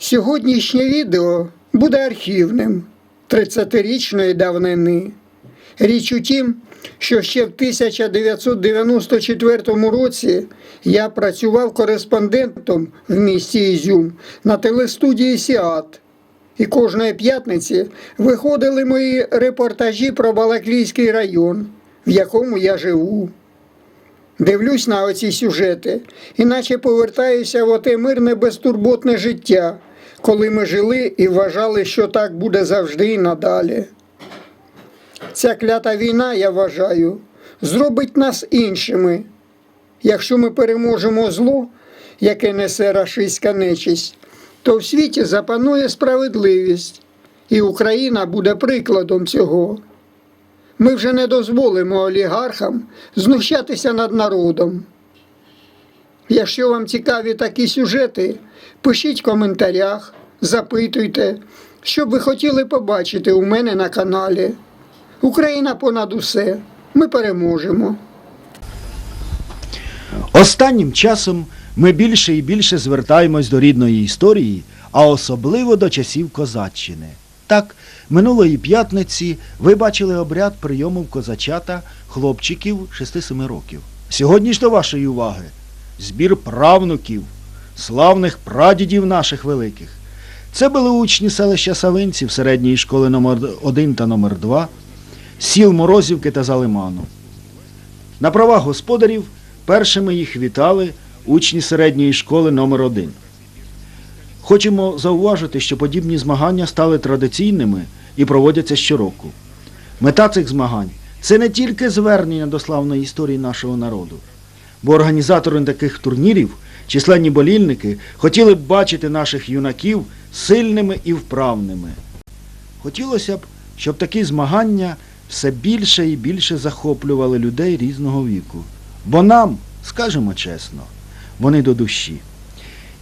Сьогоднішнє відео буде архівним 30-річної давнини. Річ у тім, що ще в 1994 році я працював кореспондентом в місті Ізюм на телестудії Сіат. І кожної п'ятниці виходили мої репортажі про Балаклійський район, в якому я живу. Дивлюсь на оці сюжети, іначе повертаюся в оте мирне безтурботне життя, коли ми жили і вважали, що так буде завжди і надалі. Ця клята війна, я вважаю, зробить нас іншими. Якщо ми переможемо зло, яке несе рашистська нечисть, то в світі запанує справедливість, і Україна буде прикладом цього. Ми вже не дозволимо олігархам знущатися над народом. Якщо вам цікаві такі сюжети, пишіть в коментарях, запитуйте, що б ви хотіли побачити у мене на каналі. Україна понад усе. Ми переможемо. Останнім часом ми більше і більше звертаємось до рідної історії, а особливо до часів козаччини. Так, минулої п'ятниці ви бачили обряд прийому в козачата хлопчиків 6-7 років. Сьогодні ж до вашої уваги збір правнуків, славних прадідів наших великих. Це були учні селища Савинців середньої школи номер 1 та номер 2 сіл Морозівки та Залиману. На правах господарів першими їх вітали учні середньої школи номер 1 Хочемо зауважити, що подібні змагання стали традиційними і проводяться щороку. Мета цих змагань це не тільки звернення до славної історії нашого народу, бо організатори таких турнірів, численні болільники, хотіли б бачити наших юнаків сильними і вправними. Хотілося б, щоб такі змагання все більше і більше захоплювали людей різного віку. Бо нам, скажемо чесно, вони до душі.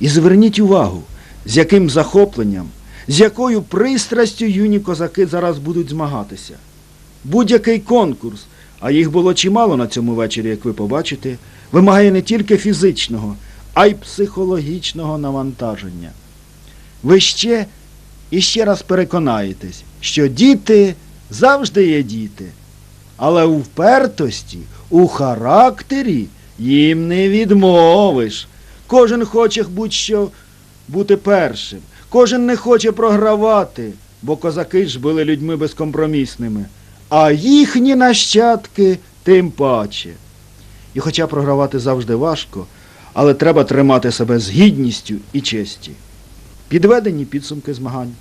І зверніть увагу, з яким захопленням, з якою пристрастю юні козаки зараз будуть змагатися. Будь-який конкурс, а їх було чимало на цьому вечорі, як ви побачите, вимагає не тільки фізичного, а й психологічного навантаження. Ви ще і ще раз переконаєтесь, що діти завжди є діти, але у впертості, у характері їм не відмовиш. Кожен хоче будь-що бути першим. Кожен не хоче програвати, бо козаки ж були людьми безкомпромісними, а їхні нащадки тим паче. І хоча програвати завжди важко, але треба тримати себе з гідністю і честі. Підведені підсумки змагань,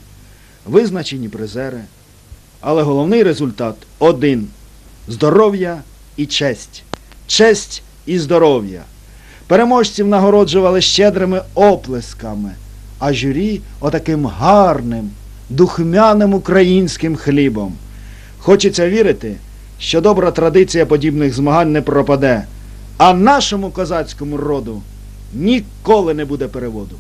визначені призери, але головний результат один здоров'я і честь. Честь і здоров'я. Переможців нагороджували щедрими оплесками, а журі отаким гарним, духмяним українським хлібом. Хочеться вірити, що добра традиція подібних змагань не пропаде, а нашому козацькому роду ніколи не буде переводу.